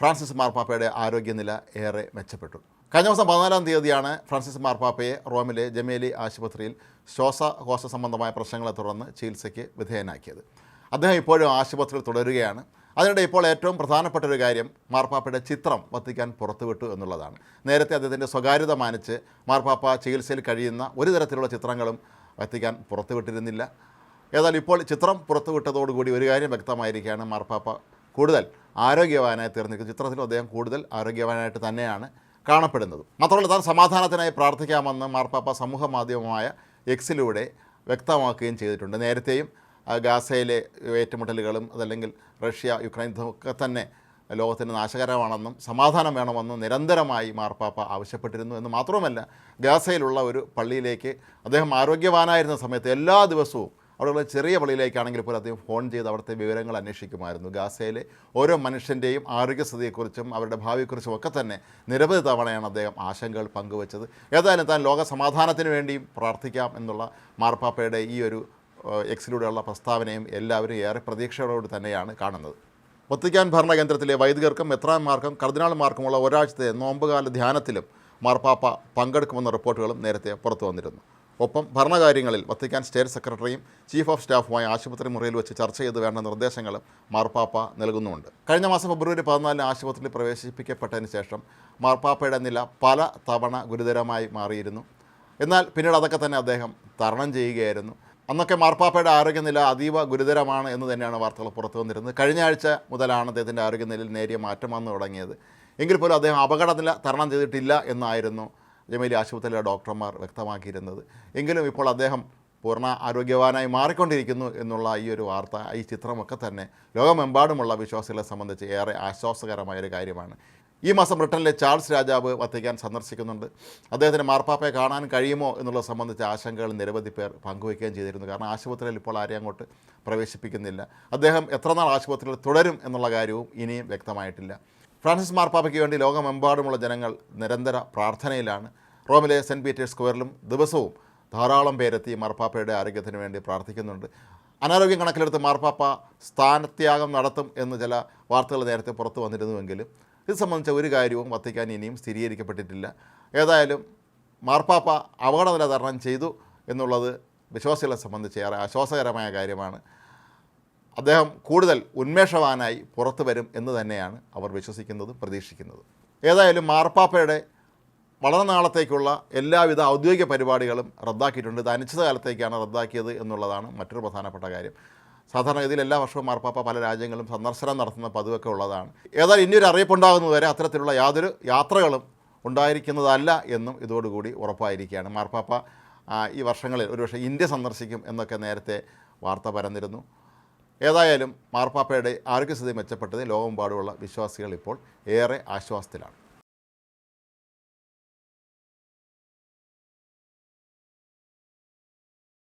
Francis മാർപ്പാപ്പയുടെ ആരോഗ്യനില ഏറെ മെച്ചപ്പെട്ടു. കഴിഞ്ഞ ദിവസം പതിനാലാം തീയതിയാണ് ഫ്രാൻസിസ് മാർപ്പാപ്പയെ റോമിലെ ജമേലി ആശുപത്രിയിൽ ശ്വാസകോശ സംബന്ധമായ പ്രശ്നങ്ങളെ തുടർന്ന് ചികിത്സയ്ക്ക് വിധേയനാക്കിയത്. അദ്ദേഹം ഇപ്പോഴും ആശുപത്രിയിൽ തുടരുകയാണ്. അതിനിടെ ഇപ്പോൾ ഏറ്റവും പ്രധാനപ്പെട്ട ഒരു കാര്യം മാർപ്പാപ്പയുടെ ചിത്രം വത്തിക്കാൻ പുറത്തുവിട്ടു എന്നുള്ളതാണ്. നേരത്തെ അദ്ദേഹത്തിന്റെ സ്വകാര്യത മാനിച്ച് മാർപ്പാപ്പ ചികിത്സയിൽ കഴിയുന്ന ഒരു തരത്തിലുള്ള ചിത്രങ്ങളും വത്തിക്കാൻ പുറത്തുവിട്ടിരുന്നില്ല. ഏതായാലും ഇപ്പോൾ ചിത്രം പുറത്തുവിട്ടതോടുകൂടി ഒരു കാര്യം വ്യക്തമായിരിക്കുകയാണ്. മാർപ്പാപ്പ കൂടുതൽ ആരോഗ്യവാനായി തീർന്നിരിക്കുന്നു. ചിത്രത്തിലും അദ്ദേഹം കൂടുതൽ ആരോഗ്യവാനായിട്ട് തന്നെയാണ് കാണപ്പെടുന്നത്. മാത്രമല്ല താൻ സമാധാനത്തിനായി പ്രാർത്ഥിക്കാമെന്ന് മാർപ്പാപ്പ സമൂഹ മാധ്യമമായ എക്സിലൂടെ വ്യക്തമാക്കുകയും ചെയ്തിട്ടുണ്ട്. നേരത്തെയും ഗാസയിലെ ഏറ്റുമുട്ടലുകളും അതല്ലെങ്കിൽ റഷ്യ യുക്രൈൻ ഒക്കെ തന്നെ ലോകത്തിന് നാശകരമാണെന്നും സമാധാനം വേണമെന്നും നിരന്തരമായി മാർപ്പാപ്പ ആവശ്യപ്പെട്ടിരുന്നു. എന്ന് മാത്രവുമല്ല ഗാസയിലുള്ള ഒരു പള്ളിയിലേക്ക് അദ്ദേഹം ആരോഗ്യവാനായിരുന്ന സമയത്ത് എല്ലാ ദിവസവും അവിടെയുള്ള ചെറിയ പള്ളിയിലേക്കാണെങ്കിൽ പോലും അദ്ദേഹം ഫോൺ ചെയ്ത് അവിടുത്തെ വിവരങ്ങൾ അന്വേഷിക്കുമായിരുന്നു. ഗാസയിലെ ഓരോ മനുഷ്യന്റെയും ആരോഗ്യസ്ഥിതിയെക്കുറിച്ചും അവരുടെ ഭാവിയെക്കുറിച്ചും ഒക്കെ തന്നെ നിരവധി തവണയാണ് അദ്ദേഹം ആശങ്കകൾ പങ്കുവച്ചത്. ഏതായാലും താൻ ലോക സമാധാനത്തിന് വേണ്ടിയും പ്രാർത്ഥിക്കാം എന്നുള്ള മാർപ്പാപ്പയുടെ ഈ ഒരു എക്സിലൂടെയുള്ള പ്രസ്താവനയും എല്ലാവരും ഏറെ പ്രതീക്ഷയോടുകൂടി തന്നെയാണ് കാണുന്നത്. വത്തിക്കാൻ ഭരണകേന്ദ്രത്തിലെ വൈദികർക്കും മെത്രാന്മാർക്കും കർദിനാൾമാർക്കുമുള്ള ഒരാഴ്ചത്തെ നോമ്പുകാല ധ്യാനത്തിലും മാർപ്പാപ്പ പങ്കെടുക്കുമെന്ന റിപ്പോർട്ടുകളും നേരത്തെ പുറത്തു വന്നിരുന്നു. ഒപ്പം ഭരണകാര്യങ്ങളിൽ വത്തിക്കാൻ സ്റ്റേറ്റ് സെക്രട്ടറിയും ചീഫ് ഓഫ് സ്റ്റാഫുമായി ആശുപത്രി മുറിയിൽ വെച്ച് ചർച്ച ചെയ്ത് വേണ്ട നിർദ്ദേശങ്ങളും മാർപ്പാപ്പ നൽകുന്നുണ്ട് കഴിഞ്ഞ മാസം ഫെബ്രുവരി പതിനാലിന് ആശുപത്രിയിൽ പ്രവേശിപ്പിക്കപ്പെട്ടതിന് ശേഷം മാർപ്പാപ്പയുടെ നില പല തവണ ഗുരുതരമായി മാറിയിരുന്നു. എന്നാൽ പിന്നീട് അതൊക്കെ തന്നെ അദ്ദേഹം തരണം ചെയ്യുകയായിരുന്നു. അന്നൊക്കെ മാർപ്പാപ്പയുടെ ആരോഗ്യനില അതീവ ഗുരുതരമാണ് എന്ന് തന്നെയാണ് വാർത്തകൾ പുറത്തു വന്നിരുന്നത്. കഴിഞ്ഞ ആഴ്ച മുതലാണ് അദ്ദേഹത്തിന്റെ ആരോഗ്യനിലയിൽ നേരിയ മാറ്റം വന്നു തുടങ്ങിയത്. എങ്കിൽ പോലും അദ്ദേഹം അപകടനില തരണം ചെയ്തിട്ടില്ല എന്നായിരുന്നു ജമേലി ആശുപത്രിയിലെ ഡോക്ടർമാർ വ്യക്തമാക്കിയിരുന്നത്. എങ്കിലും ഇപ്പോൾ അദ്ദേഹം പൂർണ ആരോഗ്യവാനായി മാറിക്കൊണ്ടിരിക്കുന്നു എന്നുള്ള ഈ ഒരു വാർത്ത ഈ ചിത്രമൊക്കെ തന്നെ ലോകമെമ്പാടുമുള്ള വിശ്വാസികളെ സംബന്ധിച്ച് ഏറെ ആശ്വാസകരമായ ഒരു കാര്യമാണ്. ഈ മാസം ബ്രിട്ടനിലെ ചാൾസ് രാജാവ് വത്തിക്കാൻ സന്ദർശിക്കുന്നുണ്ട്. അദ്ദേഹത്തിന് മാർപ്പാപ്പയെ കാണാൻ കഴിയുമോ എന്നുള്ളത് സംബന്ധിച്ച ആശങ്കകൾ നിരവധി പേർ പങ്കുവയ്ക്കുകയും ചെയ്തിരുന്നു. കാരണം ആശുപത്രിയിൽ ഇപ്പോൾ ആരെയും അങ്ങോട്ട് പ്രവേശിപ്പിക്കുന്നില്ല. അദ്ദേഹം എത്രനാൾ ആശുപത്രിയിൽ തുടരും എന്നുള്ള കാര്യവും ഇനിയും വ്യക്തമായിട്ടില്ല. ഫ്രാൻസിസ് മാർപ്പാപ്പയ്ക്ക് വേണ്ടി ലോകമെമ്പാടുമുള്ള ജനങ്ങൾ നിരന്തര പ്രാർത്ഥനയിലാണ്. റോമിലെ സെന്റ് പീറ്റേഴ്സ് സ്ക്വയറിലും ദിവസവും ധാരാളം പേരെത്തി മാർപ്പാപ്പയുടെ ആരോഗ്യത്തിന് വേണ്ടി പ്രാർത്ഥിക്കുന്നുണ്ട്. അനാരോഗ്യം കണക്കിലെടുത്ത് മാർപ്പാപ്പ സ്ഥാനത്യാഗം നടത്തും എന്ന് ചില വാർത്തകൾ നേരത്തെ പുറത്തു വന്നിരുന്നുവെങ്കിലും ഇത് സംബന്ധിച്ച ഒരു കാര്യവും വത്തിക്കാൻ ഇനിയും സ്ഥിരീകരിക്കപ്പെട്ടിട്ടില്ല. ഏതായാലും മാർപ്പാപ്പ അപകടനില തരണം ചെയ്തു എന്നുള്ളത് വിശ്വാസികളെ സംബന്ധിച്ച് ഏറെ ആശ്വാസകരമായ കാര്യമാണ്. അദ്ദേഹം കൂടുതൽ ഉന്മേഷവാനായി പുറത്തു വരും എന്ന് തന്നെയാണ് അവർ വിശ്വസിക്കുന്നതും പ്രതീക്ഷിക്കുന്നത്. ഏതായാലും മാർപ്പാപ്പയുടെ വളരെ നാളത്തേക്കുള്ള എല്ലാവിധ ഔദ്യോഗിക പരിപാടികളും റദ്ദാക്കിയിട്ടുണ്ട്. ഇത് അനിശ്ചിതകാലത്തേക്കാണ് റദ്ദാക്കിയത് എന്നുള്ളതാണ് മറ്റൊരു പ്രധാനപ്പെട്ട കാര്യം. സാധാരണ സാധാരണഗതിയിൽ എല്ലാ വർഷവും മാർപ്പാപ്പ പല രാജ്യങ്ങളും സന്ദർശനം നടത്തുന്ന പതിവൊക്കെ ഉള്ളതാണ്. ഏതായാലും ഇനിയൊരു അറിയിപ്പുണ്ടാകുന്നതുവരെ അത്തരത്തിലുള്ള യാതൊരു യാത്രകളും ഉണ്ടായിരിക്കുന്നതല്ല എന്നും ഇതോടുകൂടി ഉറപ്പായിരിക്കുകയാണ്. മാർപ്പാപ്പ ഈ വർഷങ്ങളിൽ ഒരുപക്ഷെ ഇന്ത്യ സന്ദർശിക്കും എന്നൊക്കെ നേരത്തെ വാർത്ത പരന്നിരുന്നു. ഏതായാലും മാർപ്പാപ്പയുടെ ആരോഗ്യസ്ഥിതി മെച്ചപ്പെട്ടതിൽ ലോകമെമ്പാടുമുള്ള വിശ്വാസികൾ ഇപ്പോൾ ഏറെ ആശ്വാസത്തിലാണ്.